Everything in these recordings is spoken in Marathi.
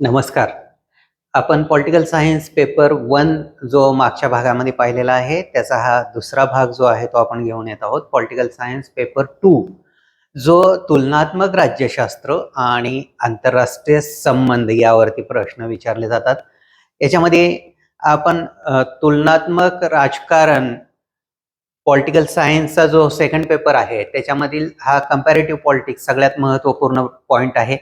नमस्कार. आपण पॉलिटिकल सायन्स पेपर वन जो मागच्या भागामध्ये पाहिलेला आहे त्याचा हा दुसरा भाग जो आहे तो आपण घेऊन येत आहोत. पॉलिटिकल सायन्स पेपर टू जो तुलनात्मक राज्यशास्त्र आणि आंतरराष्ट्रीय संबंध यावरती प्रश्न विचारले जातात. याच्यामध्ये आपण तुलनात्मक राजकारण पॉलिटिकल सायन्सचा जो सेकंड पेपर आहे त्याच्यामधील हा कम्पॅरेटिव्ह पॉलिटिक्स सगळ्यात महत्त्वपूर्ण पॉईंट आहे.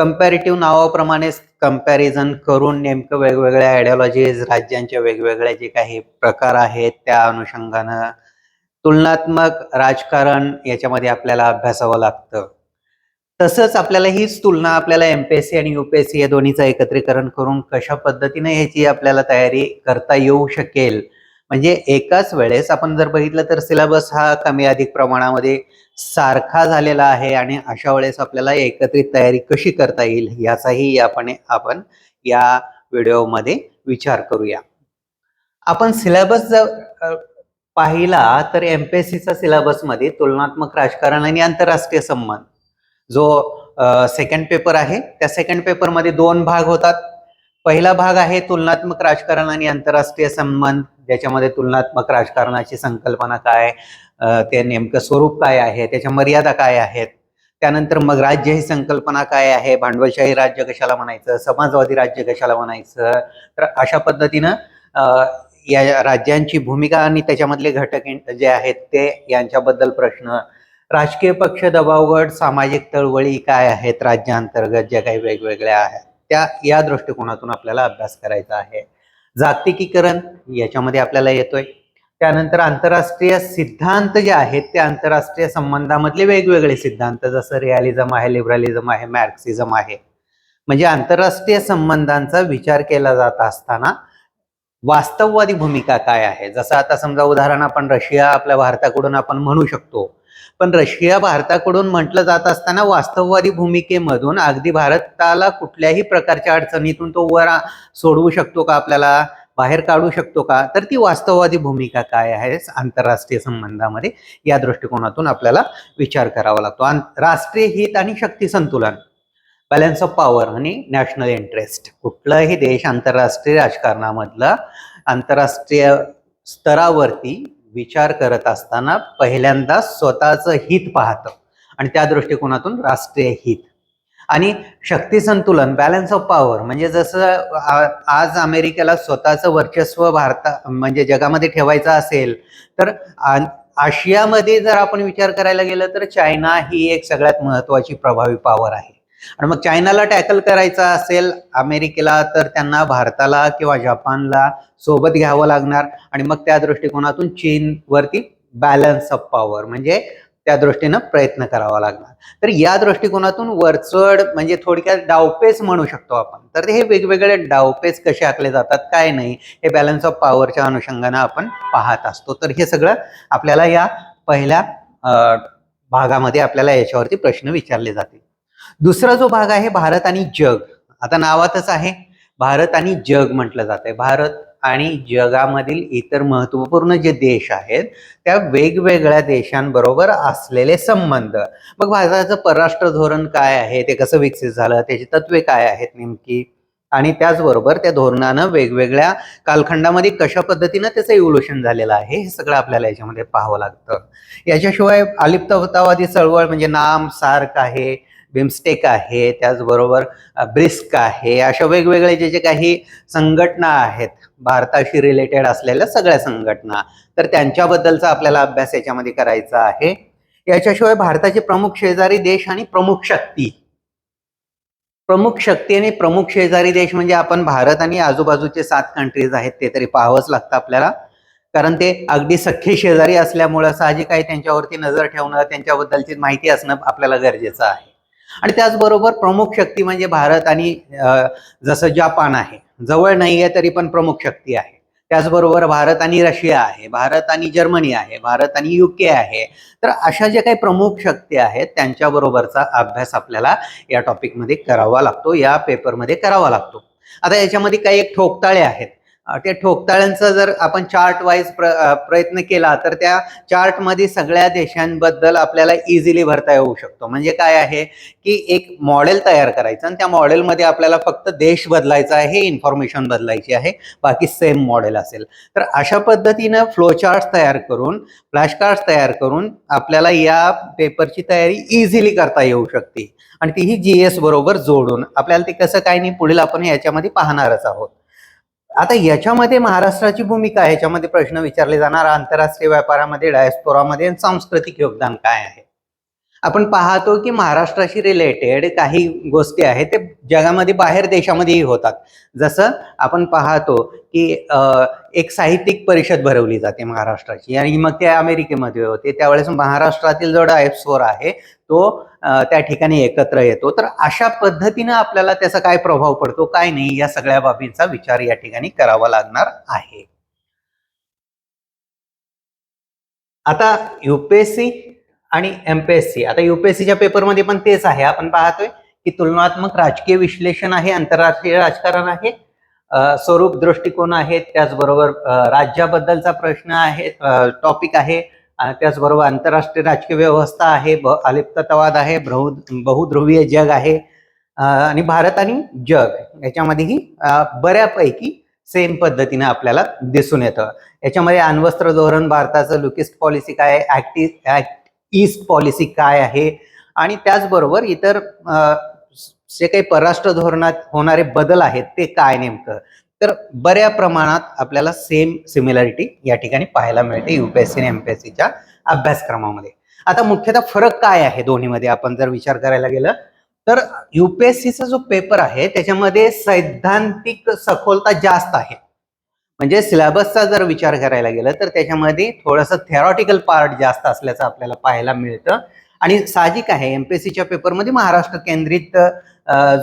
कम्पॅरेटिव्ह नावाप्रमाणेच कंपॅरिझन करून नेमकं वेगवेगळ्या आयडिओलॉजीज राज्यांचे वेगवेगळे जे काही प्रकार आहेत त्या अनुषंगानं तुलनात्मक राजकारण याच्यामध्ये आपल्याला अभ्यासावं लागतं. तसंच आपल्याला हीच तुलना आपल्याला एमपीएससी आणि युपीएससी या दोन्हीचं एकत्रीकरण करून कशा पद्धतीने ह्याची आपल्याला तयारी करता येऊ शकेल म्हणजे एकाच वेळेस आपण जर बघितलं तर सिलेबस हा कमी अधिक प्रमाणामध्ये सारखा झालेला आहे आणि अशा वेळेस आपल्याला एकत्रित तयारी कशी करता येईल याचाही आपण आपण या व्हिडिओमध्ये विचार करूया. आपण सिलेबस जर पाहिला तर एमपीएससीचा सिलेबसमध्ये तुलनात्मक राजकारण आणि आंतरराष्ट्रीय संबंध जो सेकंड पेपर आहे त्या सेकंड पेपरमध्ये दोन भाग होतात. पहिला भाग आहे तुलनात्मक राजकारण आणि आंतरराष्ट्रीय संबंध. ज्याच्यामध्ये तुलनात्मक राजकारणाची संकल्पना काय ते नेमकं स्वरूप काय आहे त्याच्या मर्यादा काय आहेत. त्यानंतर मग राज्य ही संकल्पना काय आहे भांडवलशाही राज्य कशाला म्हणायचं समाजवादी राज्य कशाला म्हणायचं. तर अशा पद्धतीनं या राज्यांची भूमिका आणि त्याच्यामधले घटक जे आहेत ते यांच्याबद्दल प्रश्न. राजकीय पक्ष दबावगट सामाजिक चळवळी काय आहेत राज्यांतर्गत ज्या काही वेगवेगळ्या आहेत? त्या या दृष्टिकोनातून आपल्याला अभ्यास करायचा आहे. जागतिकीकरण याच्यामध्ये आपल्याला येतोय. त्यानंतर आंतरराष्ट्रीय सिद्धांत जे आहेत ते आंतरराष्ट्रीय संबंधामधले वेगवेगळे सिद्धांत जसं रिअलिझम आहे लिबरलिझम आहे मॅर्क्सिझम आहे. म्हणजे आंतरराष्ट्रीय संबंधांचा विचार केला जात असताना वास्तववादी भूमिका काय आहे? जसं आता समजा उदाहरण आपण रशिया आपल्या भारताकडून आपण म्हणू शकतो. पण रशिया भारताकडून म्हटलं जात असताना वास्तववादी भूमिकेमधून अगदी भारताला कुठल्याही प्रकारच्या अडचणीतून तो वर सोडवू शकतो का आपल्याला बाहेर काढू शकतो का? तर ती वास्तववादी भूमिका काय आहे? आंतरराष्ट्रीय संबंधामध्ये या दृष्टिकोनातून आपल्याला विचार करावा लागतो. आं- राष्ट्रीय हित आणि शक्ती संतुलन बॅलन्स ऑफ पॉवर आणि नॅशनल इंटरेस्ट कुठलाही देश आंतरराष्ट्रीय राजकारणामधलं आंतरराष्ट्रीय स्तरावरती विचार करत असताना पहिल्यांदा स्वतःचं हित पाहतं. आणि त्या दृष्टिकोनातून राष्ट्रीय हित. आणि शक्ती संतुलन बॅलन्स ऑफ पॉवर म्हणजे जसं आज अमेरिकेला स्वतःचं वर्चस्व भारता म्हणजे जगामध्ये ठेवायचं असेल तर आशियामध्ये जर आपण विचार करायला गेलं तर चायना ही एक सगळ्यात महत्वाची प्रभावी पॉवर आहे. आणि मग चायनाला टॅकल करायचा असेल अमेरिकेला तर त्यांना भारताला किंवा जपानला सोबत घ्यावं लागणार. आणि मग त्या दृष्टिकोनातून चीनवरती बॅलन्स ऑफ पॉवर म्हणजे त्या दृष्टीनं प्रयत्न करावा लागणार. तर या दृष्टिकोनातून वरचढ म्हणजे थोडक्यात डावपेच म्हणू शकतो आपण. तर हे वेगवेगळे डावपेच कसे आखले जातात काय नाही हे बॅलन्स ऑफ पॉवरच्या अनुषंगानं आपण पाहत असतो. तर हे सगळं आपल्याला या पहिल्या भागामध्ये आपल्याला याच्यावरती प्रश्न विचारले जातील. दुसरा जो भाग आहे भारत आणि जग. आता नावातच आहे. भारत आणि जग म्हटलं जात आहे. भारत आणि जगामधील इतर महत्त्वपूर्ण जे देश आहेत त्या वेगवेगळ्या देशांबरोबर असलेले संबंध. मग भारताचं परराष्ट्र धोरण काय आहे? ते कसं विकसित झालं? त्याची तत्वे काय आहेत नेमकी? आणि त्याचबरोबर त्या धोरणानं वेगवेगळ्या कालखंडामध्ये कशा पद्धतीनं त्याचं इव्होल्युशन झालेलं आहे हे सगळं आपल्याला याच्यामध्ये पाहावं लागतं. याच्याशिवाय अलिप्ततावादी चळवळ म्हणजे नाम सार्क आहे. बिमस्टेक आहे त्याचबरोबर ब्रिस्क आहे अशा वेगवेगळे जे जे काही संघटना आहेत भारताशी रिलेटेड असलेल्या सगळ्या संघटना तर त्यांच्याबद्दलचा आपल्याला अभ्यास याच्यामध्ये करायचा आहे. याच्याशिवाय भारताचे प्रमुख शेजारी देश आणि प्रमुख शक्ती. प्रमुख शक्ती आणि प्रमुख शेजारी देश म्हणजे आपण भारत आणि आजूबाजूचे सात कंट्रीज आहेत ते तरी पाहावंच लागतं आपल्याला. कारण ते अगदी सख्खे शेजारी असल्यामुळं साहजिक आहे त्यांच्यावरती नजर ठेवणं त्यांच्याबद्दलची माहिती असणं आपल्याला गरजेचं आहे. आणि त्याचबरोबर प्रमुख शक्ती म्हणजे भारत आणि जसं जपान आहे. जवळ नाही आहे तरी पण प्रमुख शक्ती आहे. त्याचबरोबर भारत आणि रशिया आहे भारत आणि जर्मनी आहे भारत आणि युके आहे. तर अशा ज्या काही प्रमुख शक्ती आहेत त्यांच्याबरोबरचा अभ्यास आपल्याला या टॉपिकमध्ये करावा लागतो या पेपरमध्ये करावा लागतो. आता याच्यामध्ये काही एक ठोकताळे आहेत. त्या ठोकताळ्यांचा जर आपण चार्ट वाईज प्रयत्न केला तर त्या चार्टमध्ये सगळ्या देशांबद्दल आपल्याला इझिली भरता येऊ शकतो. म्हणजे काय आहे की एक मॉडेल तयार करायचं आणि त्या मॉडेलमध्ये आपल्याला फक्त देश बदलायचा आहे इन्फॉर्मेशन बदलायची आहे बाकी सेम मॉडेल असेल. तर अशा पद्धतीनं फ्लो चार्ट तयार करून फ्लॅश कार्ड्स तयार करून आपल्याला या पेपरची तयारी इझिली करता येऊ शकते. आणि तीही जी एस बरोबर जोडून. आपल्याला ते कसं काय नाही पुढील आपण याच्यामध्ये पाहणारच आहोत. आता याच्यामध्ये महाराष्ट्राची भूमिका आहे. याच्यामध्ये प्रश्न विचारले जाणार. आंतरराष्ट्रीय व्यापारामध्ये डायस्पोरामध्ये सांस्कृतिक योगदान काय आहे? आपण पाहतो की महाराष्ट्राशी रिलेटेड काही गोष्टी आहेत. ते जगामध्ये बाहेर देशामध्येही होतात. जसं आपण पाहतो की एक साहित्यिक परिषद भरवली जाते महाराष्ट्राची. आणि मग ते अमेरिकेमध्ये होते. त्यावेळेस महाराष्ट्रातील जो डायस्पोरा आहे तो त्या ठिकाणी एकत्र येतो. तर अशा पद्धतीनं आपल्याला त्याचा काय प्रभाव पडतो काय नाही या सगळ्या बाबींचा विचार या ठिकाणी करावा लागणार आहे. आता युपीएससी आणि एमपीएससी आता युपीएससीच्या पेपरमध्ये पण तेच आहे. आपण पाहतोय की तुलनात्मक राजकीय विश्लेषण आहे आंतरराष्ट्रीय राजकारण आहे स्वरूप दृष्टिकोन आहेत त्याचबरोबर राज्याबद्दलचा प्रश्न आहे टॉपिक आहे त्याचबरोबर आंतरराष्ट्रीय राजकीय व्यवस्था आहे ब- अलिप्ततावाद आहे बहु बहुध्रुवीय जग आहे आणि भारत आणि जग. याच्यामध्येही बऱ्यापैकी सेम पद्धतीने आपल्याला दिसून येतं. याच्यामध्ये अण्वस्त्र धोरण भारताचं लुकिस्ट पॉलिसी काय आहे ऍक्टी ऍक्ट ईस्ट पॉलिसी काय आहे? आणि त्याचबरोबर इतर जे काही परराष्ट्र धोरणात होणारे बदल आहेत ते काय नेमकं? तर बऱ्या प्रमाणात आपल्याला सेम सिमिलॅरिटी या ठिकाणी पाहायला मिळते युपीएससी आणि एमपीएससीच्या अभ्यासक्रमामध्ये. आता मुख्यतः फरक काय आहे दोन्हीमध्ये? आपण जर विचार करायला गेलं तर युपीएससीचा जो पेपर आहे त्याच्यामध्ये सैद्धांतिक सखोलता जास्त आहे. म्हणजे सिलेबसचा जर विचार करायला गेलं तर त्याच्यामध्ये थोडंसं थेरॉटिकल पार्ट जास्त असल्याचं आपल्याला पाहायला मिळतं. आणि साहजिक आहे. एमपीएससीच्या पेपरमध्ये महाराष्ट्र केंद्रित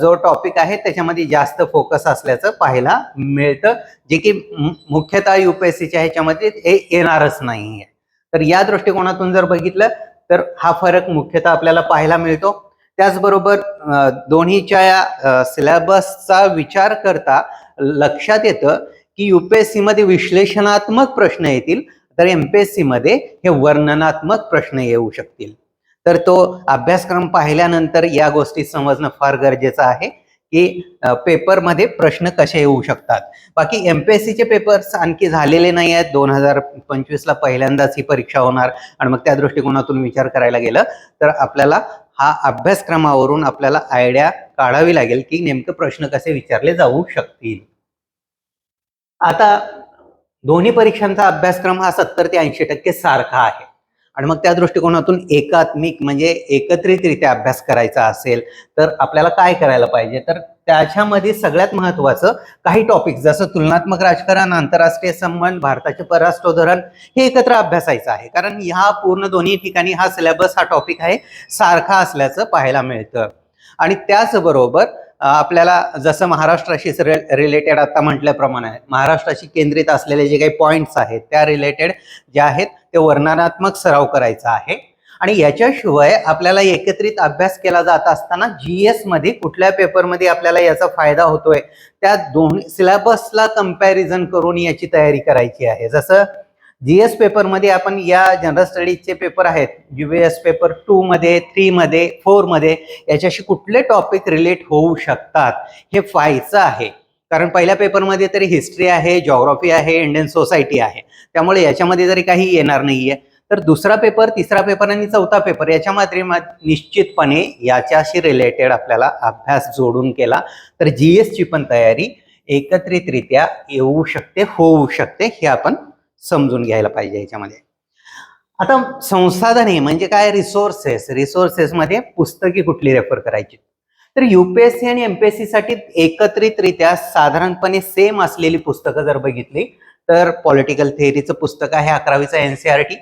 जो टॉपिक आहे त्याच्यामध्ये जास्त फोकस असल्याचं पाहायला मिळतं. जे की मु- मुख्यतः सीच्या ह्याच्यामध्ये हे येणारच नाहीये. तर या दृष्टिकोनातून जर बघितलं तर हा फरक मुख्यतः आपल्याला पाहायला मिळतो. त्याचबरोबर दोन्हीच्या दोन्हीच्या सिलेबसचा विचार करता लक्षात येतं की युपीएससी मध्ये विश्लेषणात्मक प्रश्न येतील तर एमपीएससी मध्ये हे वर्णनात्मक प्रश्न येऊ शकतील. तर तो अभ्यासक्रम पाहिल्यानंतर या गोष्टी समजणं फार गरजेचं आहे की पेपरमध्ये प्रश्न कसे येऊ शकतात. बाकी एमपीएससीचे पेपर्स आणखी झालेले नाही आहेत. दोन हजार पंचवीसला पहिल्यांदाच ही परीक्षा होणार आणि मग त्या दृष्टिकोनातून विचार करायला गेलं तर आपल्याला हा अभ्यासक्रमावरून आपल्याला आयडिया काढावी लागेल की नेमके प्रश्न कसे विचारले जाऊ शकतील. आता दोन्ही परीक्षांचा अभ्यासक्रम हा सत्तर ते ऐंशी टक्के सारखा आहे. आणि मग त्या दृष्टिकोनातून एकात्मिक म्हणजे एकत्रितरित्या अभ्यास करायचा असेल तर आपल्याला काय करायला पाहिजे? तर त्याच्यामध्ये सगळ्यात महत्वाचं काही टॉपिक जसं तुलनात्मक राजकारण आंतरराष्ट्रीय संबंध भारताचे परराष्ट्र धोरण हे एकत्र अभ्यासायचं आहे. कारण ह्या पूर्ण दोन्ही ठिकाणी हा सिलेबस हा टॉपिक आहे सारखा असल्याचं पाहायला मिळतं. आणि त्याचबरोबर आपल्याला जसं महाराष्ट्राशी रिलेटेड आता म्हटल्याप्रमाणे महाराष्ट्राशी केंद्रित असलेले जे काही पॉईंट्स आहेत त्या रिलेटेड जे आहेत ते वर्णनात्मक सराव करायचा आहे. आणि याच्याशिवाय आपल्याला एकत्रित अभ्यास केला जात असताना जीएसमध्ये कुठल्या पेपरमध्ये आपल्याला याचा फायदा होतोय त्या दोन सिलेबसला कंपॅरिझन करून याची तयारी करायची आहे. जसं जीएस पेपरमध्ये आपण या जनरल स्टडीजचे पेपर आहेत जीबीएस पेपर टू मध्ये थ्री मध्ये फोरमध्ये याच्याशी कुठले टॉपिक रिलेट होऊ शकतात हे पाहायचं आहे. कारण पहिल्या पेपरमध्ये तरी हिस्ट्री आहे जॉग्रॉफी आहे इंडियन सोसायटी आहे. त्यामुळे याच्यामध्ये जरी काही येणार नाहीये. तर दुसरा पेपर तिसरा पेपर आणि चौथा पेपर याच्यामध्ये मा- निश्चितपणे याच्याशी रिलेटेड आपल्याला अभ्यास जोडून केला. तर जीएस ची पण तयारी एकत्रितरित्या येऊ शकते होऊ शकते हे आपण समजून घ्यायला पाहिजे याच्यामध्ये आता संसाधने म्हणजे काय? रिसोर्सेस रिसोर्सेस मध्ये कुठली रेफर करायची? तर युपीएससी आणि एमपीएससी साठी एकत्रितरित्या साधारणपणे सेम असलेली पुस्तकं जर बघितली तर पॉलिटिकल थिअरीचं पुस्तक आहे अकरावीचं एनसीआरटी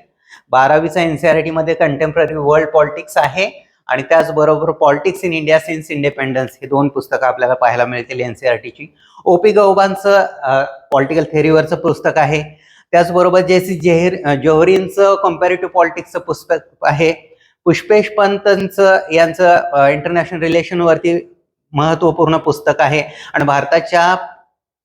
बारावीचं एनसीआरटी मध्ये कंटेम्पररी वर्ल्ड पॉलिटिक्स आहे आणि त्याचबरोबर politics in India since independence हे दोन पुस्तकं आपल्याला पाहायला मिळतील एनसीआरटीची ओपी गौबांचं पॉलिटिकल थिअरीवरचं पुस्तक आहे. त्याचबरोबर जे सी जेहर जोहरींचं कॉम्पॅरेटिव्ह पॉलिटिक्सचं पुस्तक आहे. पुष्पेश पंतचं यांचं इंटरनॅशनल रिलेशनवरती महत्त्वपूर्ण पुस्तक आहे. आणि भारताच्या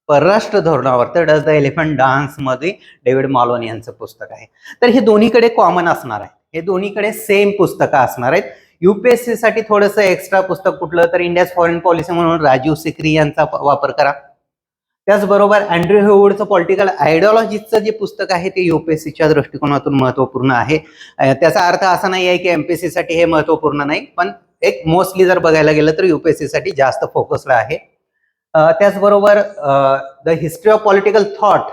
परराष्ट्र धोरणावर तर डज द एलिफंट डान्समध्ये डेव्हिड मॉलोन यांचं पुस्तक आहे. तर हे दोन्हीकडे कॉमन असणार आहे. हे दोन्हीकडे सेम पुस्तकं असणार आहेत. युपीएससी साठी थोडंसं एक्स्ट्रा पुस्तक कुठलं तर इंडियाज फॉरेन पॉलिसी म्हणून राजीव सिक्री यांचा वापर करा. त्याचबरोबर अँड्र्यू हेवूडचं पॉलिटिकल आयडिओलॉजीचं जे पुस्तक आहे ते युपीएससीच्या दृष्टिकोनातून महत्त्वपूर्ण आहे. त्याचा अर्थ असा नाही आहे की एमपीएससी साठी हे महत्त्वपूर्ण नाही पण एक मोस्टली जर बघायला गेलं तर युपीएससीसाठी जास्त फोकसला आहे. त्याचबरोबर the history of political thought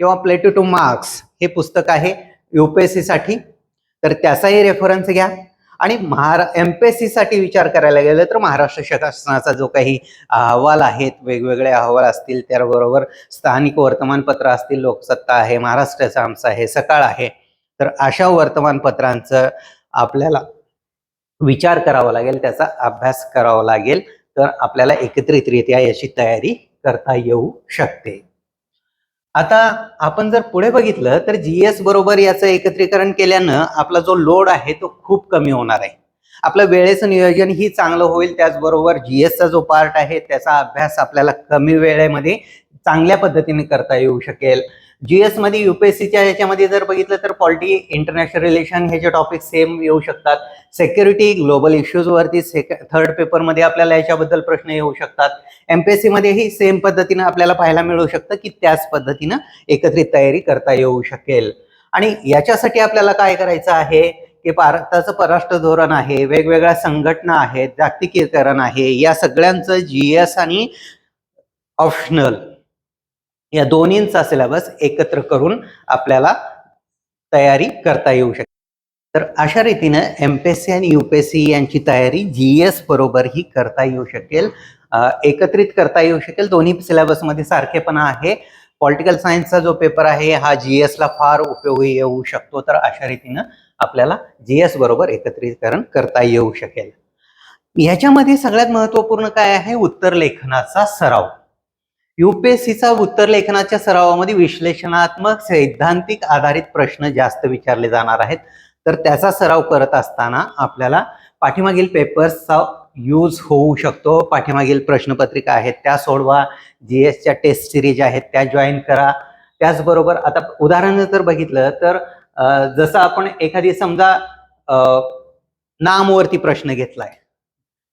किंवा प्लेटू टू मार्क्स हे पुस्तक आहे युपीएससीसाठी तर त्याचाही रेफरन्स घ्या. आणि महारा एम पे सीसाठी विचार करायला गेलं तर महाराष्ट्र शासनाचा जो काही अहवाल आहेत वेगवेगळे अहवाल असतील त्याबरोबर स्थानिक वर्तमानपत्र असतील लोकसत्ता आहे महाराष्ट्राचा आमचा आहे सकाळ आहे. तर अशा वर्तमानपत्रांचं आपल्याला विचार करावा लागेल त्याचा अभ्यास करावा लागेल. तर आपल्याला एकत्रितरित्या याची तयारी करता येऊ शकते. आता आपण जर पुढे बघितलं तर जीएस बरोबर याचं एकत्रीकरण केल्यानं आपला जो लोड आहे तो खूप कमी होणार आहे. आपलं वेळेचं नियोजन ही चांगलं होईल त्याचबरोबर जीएसचा जो पार्ट आहे त्याचा अभ्यास आपल्याला कमी वेळेमध्ये चांगल्या पद्धतीने करता येऊ शकेल. जीएसमध्ये युपीएससीच्या याच्यामध्ये जर बघितलं तर पॉलिटी इंटरनॅशनल रिलेशन हे जे टॉपिक सेम येऊ शकतात. सेक्युरिटी ग्लोबल इश्यूज वरती थर्ड पेपरमध्ये आपल्याला याच्याबद्दल प्रश्न येऊ शकतात. एमपीएससी मध्येही सेम पद्धतीनं आपल्याला पाहायला मिळू शकतं की त्याच पद्धतीनं एकत्रित तयारी करता येऊ शकेल. आणि याच्यासाठी आपल्याला काय करायचं आहे? की भारताचं परराष्ट्र धोरण आहे वेगवेगळ्या संघटना आहेत जागतिकीकरण आहे या सगळ्यांचं जीएस आणि ऑप्शनल या दोन्हींचा सिलेबस एकत्र करून आपल्याला तयारी करता येऊ शकते. तर अशा रीतीनं एमपीएससी आणि युपीएससी यांची तयारी जीएस बरोबर ही करता येऊ शकेल. एकत्रित करता येऊ शकेल. दोन्ही सिलेबसमध्ये सारखेपणा आहे. पॉलिटिकल सायन्सचा जो पेपर आहे हा जीएस ला फार उपयोगी येऊ शकतो. तर अशा रीतीनं आपल्याला जीएस बरोबर एकत्रीकरण करता येऊ शकेल. ह्याच्यामध्ये सगळ्यात महत्त्वपूर्ण काय आहे? उत्तर लेखनाचा सराव. युपीएससीचा उत्तर लेखनाच्या सरावामध्ये विश्लेषणात्मक सैद्धांतिक आधारित प्रश्न जास्त विचारले जाणार आहेत. तर त्याचा सराव करत असताना आपल्याला पाठीमागील पेपर्सचा यूज होऊ शकतो. पाठीमागील प्रश्नपत्रिका आहेत त्या सोडवा. जी एसच्या टेस्ट सिरीज आहेत त्या जॉईन करा. त्याचबरोबर आता उदाहरण जर बघितलं तर जसं आपण एखादी समजा नामवरती प्रश्न घेतलाय.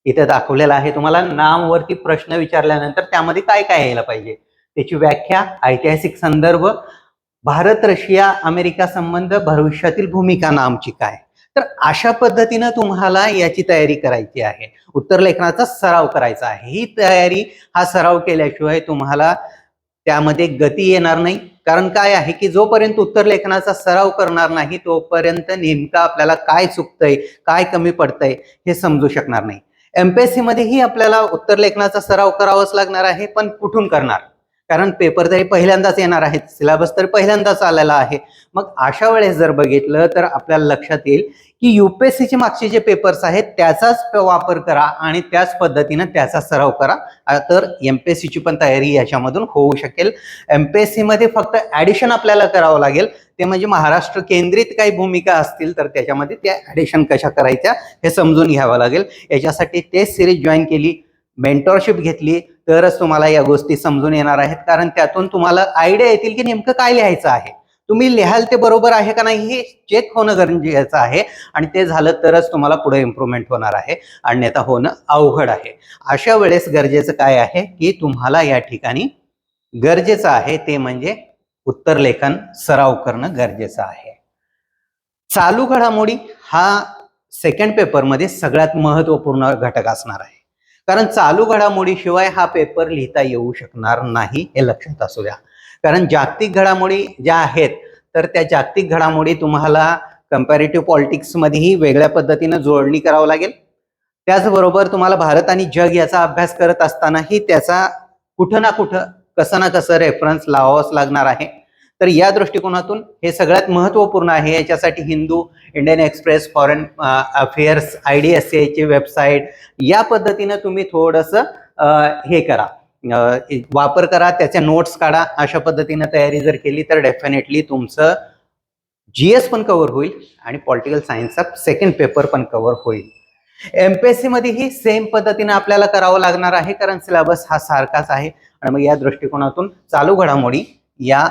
इथे दाखवलेला आहे. तुम्हाला नामवरती प्रश्न विचारल्यानंतर त्यामध्ये काय काय यायला पाहिजे? त्याची व्याख्या ऐतिहासिक संदर्भ भारत रशिया अमेरिका संबंध भविष्यातील भूमिका नामची काय? तर अशा पद्धतीनं तुम्हाला याची तयारी करायची आहे. उत्तर लेखनाचा सराव करायचा आहे. ही तयारी हा सराव केल्याशिवाय तुम्हाला त्यामध्ये गती येणार नाही. कारण काय आहे की जोपर्यंत उत्तर लेखनाचा सराव करणार नाही तोपर्यंत नेमका आपल्याला काय चुकतंय काय कमी पडतंय हे समजू शकणार नाही. एमपीएससी मध्येही आपल्याला उत्तर लेखनाचा सराव करावाच लागणार आहे पण कुठून करणार? कारण पेपर तरी पहिल्यांदाच येणार आहेत सिलेबस तर पहिल्यांदाच आलेला आहे. मग अशा वेळेस जर बघितलं तर आपल्याला लक्षात येईल की युपीएससीचे मागचे जे पेपर्स आहेत त्याचाच वापर करा आणि त्याच पद्धतीनं त्याचा सराव करा. तर एम पी एस सीची पण तयारी याच्यामधून होऊ शकेल. एमपीएससी मध्ये फक्त ऍडिशन आपल्याला करावं लागेल. ते म्हणजे महाराष्ट्र केंद्रित काही भूमिका असतील तर त्याच्यामध्ये त्या ऍडिशन कशा करायच्या हे समजून घ्यावं लागेल. याच्यासाठी टेस्ट सिरीज जॉईन केली मेंटॉरशिप घेतली तरच तुम्हाला या गोष्टी समजून येणार आहेत. कारण त्यातून तुम्हाला आयडिया येतील की नेमकं काय लिहायचं आहे. तुम्ही लिहाल ते बरोबर आहे का नाही हे चेक होणं गरजेचं आहे. आणि ते झालं तरच तुम्हाला पुढे इम्प्रूव्हमेंट होणार आहे. अन्यथा होणं अवघड आहे. अशा वेळेस गरजेचं काय आहे की तुम्हाला या ठिकाणी गरजेचं आहे ते म्हणजे उत्तर लेखन सराव करणं गरजेचं आहे. चालू घडामोडी हा सेकंड पेपरमध्ये सगळ्यात महत्त्वपूर्ण घटक असणार आहे. कारण चालू घडामोडीशिवाय हा पेपर लिहिता येऊ शकणार नाही हे लक्षात असू द्या. कारण जागतिक घडामोडी ज्या आहेत तर त्या जागतिक घडामोडी तुम्हाला कम्पॅरेटिव्ह पॉलिटिक्समध्येही वेगळ्या पद्धतीनं जोडणी करावं लागेल. त्याचबरोबर तुम्हाला भारत आणि जग याचा अभ्यास करत असतानाही त्याचा कुठं ना कुठं कसं ना कसं रेफरन्स लावावंच लागणार आहे. तर या दृष्टिकोनातून हे सगळ्यात महत्त्वपूर्ण आहे. याच्यासाठी Hindu Indian Express foreign affairs I D S ची वेबसाईट या पद्धतीनं तुम्ही थोडंसं हे करा. वापर करा त्याचे नोट्स काढा अशा पद्धतीनं तयारी जर केली तर डेफिनेटली तुमचं जीएस पण कव्हर होईल आणि पॉलिटिकल सायन्सचा सेकंड पेपर पण कव्हर होईल. एमपीएससी सीमध्येही सेम पद्धतीने आपल्याला करावं लागणार आहे कारण सिलेबस हा सारखाच आहे. आणि मग या दृष्टिकोनातून चालू घडामोडी या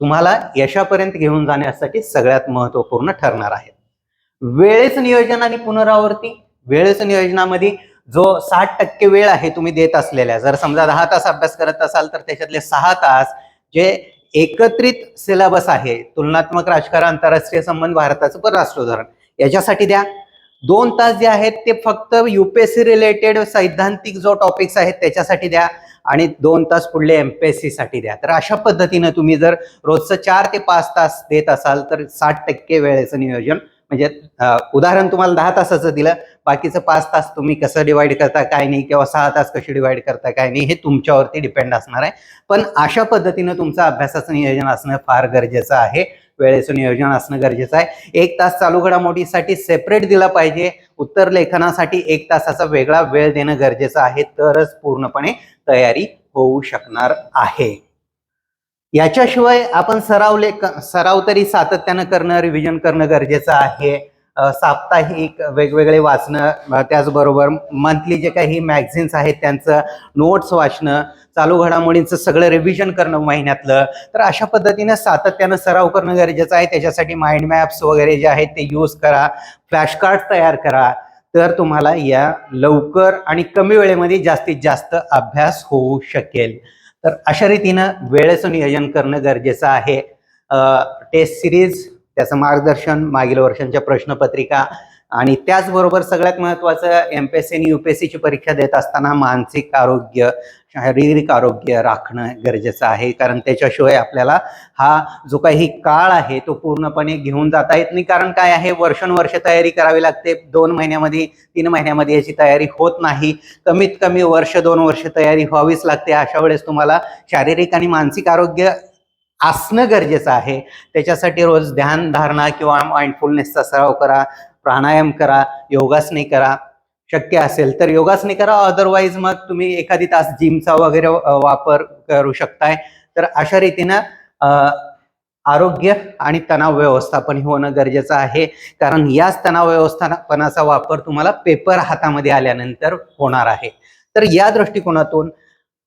तुम्हाला यशापर्यंत घेऊन जाण्यासाठी सगळ्यात महत्त्वपूर्ण ठरणार आहेत. वेळेचं नियोजन आणि पुनरावृत्ती. वेळेचं नियोजनामध्ये जो साठ टक्के वेळ आहे तुम्ही देत असलेल्या जर समजा दहा तास अभ्यास करत असाल तर त्याच्यातले सहा तास जे एकत्रित सिलेबस आहे तुलनात्मक राजकारण आंतरराष्ट्रीय संबंध भारताचं परराष्ट्र धोरण याच्यासाठी द्या. दोन तास जे आहेत ते फक्त युपीएससी रिलेटेड सैद्धांतिक जो टॉपिक्स आहेत त्याच्यासाठी द्या आणि दोन तास पुढले एमपीएससी साठी द्या. तर अशा पद्धतीनं तुम्ही जर रोजचं चार ते पाच तास देत असाल तर साठ टक्के वेळेचं नियोजन म्हणजे उदाहरण तुम्हाला दहा तासाचं दिलं बाकीचं पाच तास तुम्ही कसं डिवाइड करता काय नाही किंवा सहा तास कसे डिवाइड करता काय नाही हे तुमच्यावरती डिपेंड असणार आहे. पण अशा पद्धतीनं तुमचं अभ्यासाचं नियोजन असणं फार गरजेचं आहे. वेळेचं नियोजन असणं गरजेचं आहे. एक तास चालू घडामोडीसाठी सेपरेट दिला पाहिजे. उत्तर लेखनासाठी एक तासाचा वेगळा वेळ देणं गरजेचं आहे तरच पूर्णपणे तयारी होऊ शकणार आहे. याच्याशिवाय आपण सराव लेख सराव तरी सातत्यानं करणं रिव्हिजन करणं गरजेचं आहे. साप्ताहिक वेगवेगळे वाचणं त्याचबरोबर मंथली जे काही मॅगझिन्स आहेत त्यांचं नोट्स वाचणं चालू घडामोडींचं सगळं रिव्हिजन करणं महिन्यातलं. तर अशा पद्धतीनं सातत्यानं सराव करणं गरजेचं आहे. त्याच्यासाठी माइंड मॅप्स वगैरे जे आहेत ते यूज करा. फ्लॅश कार्ड तयार करा. तर तुम्हाला या लवकर आणि कमी वेळेमध्ये जास्तीत जास्त अभ्यास होऊ शकेल. तर अशा रीतीनं वेळेचं नियोजन करणं गरजेचं आहे. टेस्ट सिरीज त्याचं मार्गदर्शन मागील वर्षांच्या प्रश्नपत्रिका आणि त्याचबरोबर सगळ्यात महत्त्वाचं एम पी एस सी आणि यू पी एस सीची परीक्षा देत असताना मानसिक आरोग्य शारीरिक आरोग्य राखणं गरजेचं आहे. कारण त्याच्याशिवाय आपल्याला हा जो काही काळ आहे तो पूर्णपणे घेऊन जाता येत नाही. कारण काय आहे? वर्षानुवर्ष तयारी करावी लागते. दोन महिन्यामध्ये तीन महिन्यामध्ये याची तयारी होत नाही. कमीत कमी वर्ष दोन वर्ष तयारी व्हावीच लागते. अशा वेळेस तुम्हाला शारीरिक आणि मानसिक आरोग्य असणं गरजेचं आहे. त्याच्यासाठी रोज ध्यान धारणा किंवा माइंडफुलनेसचा सराव करा. प्राणायाम करा योगासने करा शक्य असेल तर योगासने करा. अदरवाईज मग तुम्ही एखादी तास जिमचा वगैरे वापर करू शकताय. तर अशा रीतीनं आरोग्य आणि तणाव व्यवस्थापन हे होणं गरजेचं आहे. कारण याच तणाव व्यवस्थापनाचा वापर तुम्हाला पेपर हातामध्ये आल्यानंतर होणार आहे. तर या दृष्टिकोनातून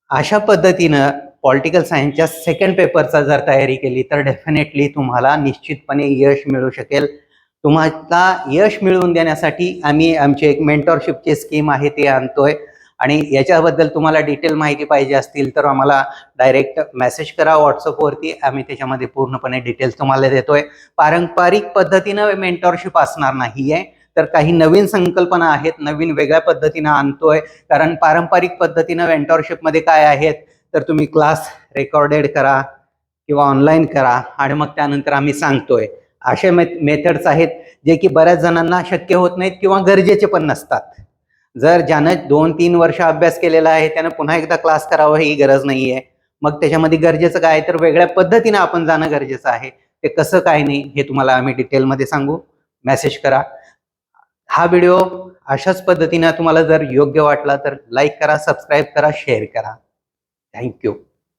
अशा पद्धतीनं पॉलिटिकल सायन्सच्या सेकंड पेपरचा जर तयारी केली तर डेफिनेटली तुम्हाला निश्चितपणे यश मिळू शकेल. तुम्हाला यश मिळवून देण्यासाठी आम्ही आमची एक मेंटॉरशिपची स्कीम आहे ते आणतोय. आणि याच्याबद्दल तुम्हाला डिटेल माहिती पाहिजे असतील तर आम्हाला डायरेक्ट मेसेज करा व्हॉट्सअपवरती आम्ही त्याच्यामध्ये पूर्णपणे डिटेल्स तुम्हाला देतोय. पारंपरिक पद्धतीनं मेंटॉरशिप असणार नाही आहे. तर काही नवीन संकल्पना आहेत नवीन वेगळ्या पद्धतीनं आणतोय. कारण पारंपरिक पद्धतीनं मेंटॉरशिपमध्ये काय आहेत तर तुम्ही क्लास रेकॉर्डेड करा किंवा ऑनलाईन करा. आणि मग त्यानंतर आम्ही सांगतोय. असे मेथड्स आहेत जे की बऱ्याच जणांना शक्य होत नाहीत किंवा गरजेचे पण नसतात. जर ज्यानं दोन तीन वर्ष अभ्यास केलेला आहे त्यानं पुन्हा एकदा क्लास करावा ही गरज नाही आहे मग त्याच्यामध्ये गरजेचं काय? तर वेगळ्या पद्धतीनं आपण जाणं गरजेचं आहे. ते कसं काय नाही हे तुम्हाला आम्ही डिटेलमध्ये सांगू. मेसेज करा. हा व्हिडिओ अशाच पद्धतीनं तुम्हाला जर योग्य वाटला तर लाईक करा सबस्क्राईब करा शेअर करा. थँक्यू